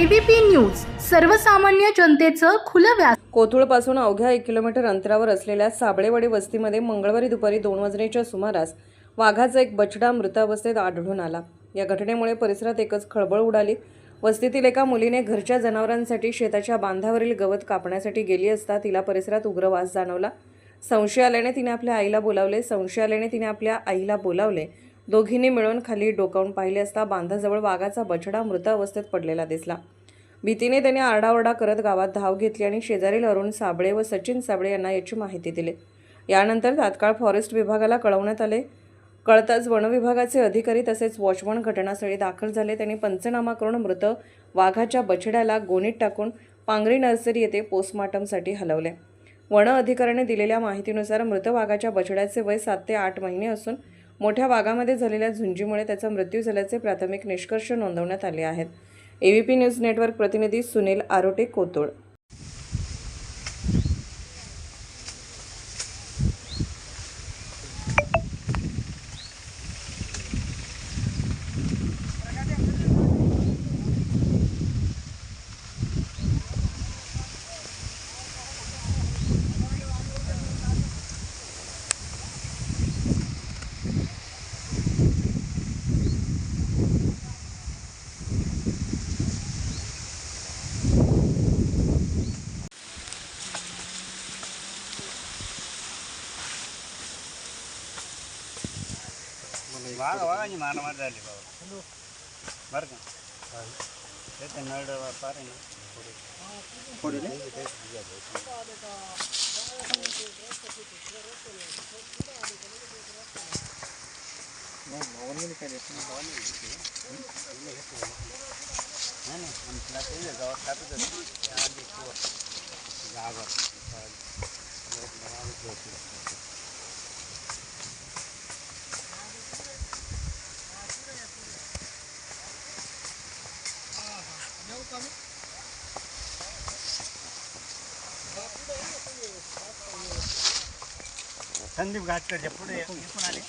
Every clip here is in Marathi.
एबीपी न्यूज सर्वसामान्य जनतेचं खुलं व्यास कोथुळपासून अवघ्या एक किलोमीटर अंतरावर असलेल्या साबळेवाडी वस्तीमध्ये मंगळवारी दुपारी दोन वाजण्याच्या सुमारास वाघाचा एक बछडा मृतावस्थेत आढळून आला. या घटनेमुळे परिसरात एकच खळबळ उडाली. वस्तीतील एका मुलीने घरच्या जनावरांसाठी शेताच्या बांधावरील गवत कापण्यासाठी गेली असता तिला परिसरात उग्र वास जाणवला. संशय आल्याने तिने आपल्या आईला बोलावले. संशय आल्याने तिने आपल्या आईला बोलावले. दोघींनी मिळून खाली डोकावून पाहिले असता बांधाजवळ वाघाचा बछडा मृत अवस्थेत पडलेला दिसला. भीतीने त्याने आरडाओरडा करत गावात धाव घेतली आणि शेजारील अरुण साबळे व सचिन साबळे यांना याची माहिती दिली. यानंतर तात्काळ फॉरेस्ट विभागाला कळवण्यात आले. कळताच वनविभागाचे अधिकारी तसेच वॉचमन घटनास्थळी दाखल झाले. त्यांनी पंचनामा करून मृत वाघाच्या बछड्याला गोणीत टाकून पांगरी नर्सरी येथे पोस्टमॉर्टमसाठी हलवले. वन अधिकाऱ्याने दिलेल्या माहितीनुसार मृत वाघाच्या बछड्याचे वय सात ते आठ महिने असून मोठ्या वाघामध्ये झालेल्या झुंजीमुळे त्याचा मृत्यू झाल्याचे प्राथमिक निष्कर्ष नोंदवण्यात आले आहेत. एबीपी न्यूज नेटवर्क प्रतिनिधी सुनील आरोटे कोतोड वाघ वाघाची मारामार झाली बाबा. बरं का? ते तर नळ पार आहे नाही नाही आमच्याला ते गावात टाकत होते. त्या आधी तो गावात संदीप घाटकरच्या पुढे इकडून आले.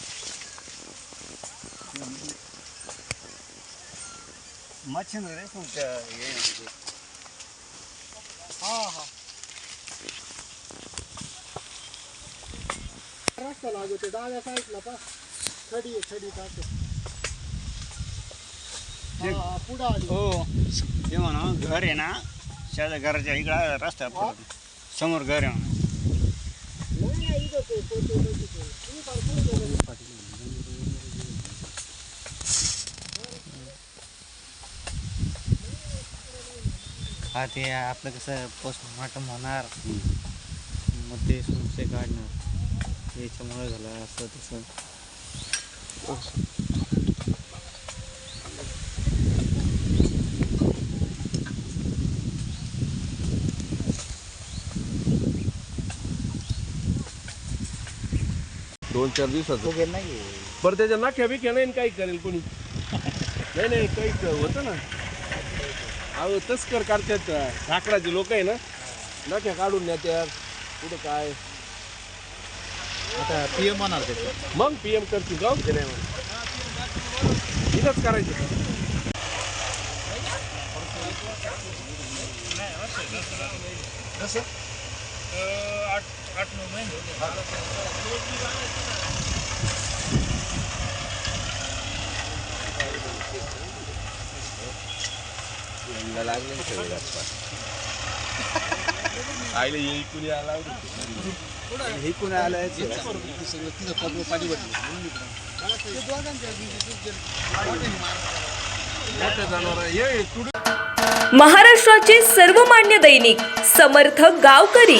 मच्छिंद्र रे तुमच्या हे. हा हा. रस्ता लागतो डाव्या साईडला पा खडी खडी टाकतो. हो ते म्हणा घर आहे ना शेजा घराच्या इकडं रस्ता पुढं. समोर घर आहे म्हणा. हा ते आपलं कसं पोस्टमॉर्टम होणार. मग ते संशय काढणार. याच्यामुळे झालं असं तसं. दोन चार दिवसाचं बरं त्याच्या नाख्या बिख्या नाही न काही करेल कोणी? नाही नाही काही होतं ना. अहो तस्कर करतात. लाकडाचे लोक आहे ना. नाख्या काढून नेत्यात. कुठं काय? आता पी एम होणार त्याचं. मग पी एम करतील गाव की नाही मग इथंच करायचं. लागले आईला येई कुणी आला हे कुणी जनावर ये महाराष्ट्राचे सर्वमान्य दैनिक समर्थ गावकरी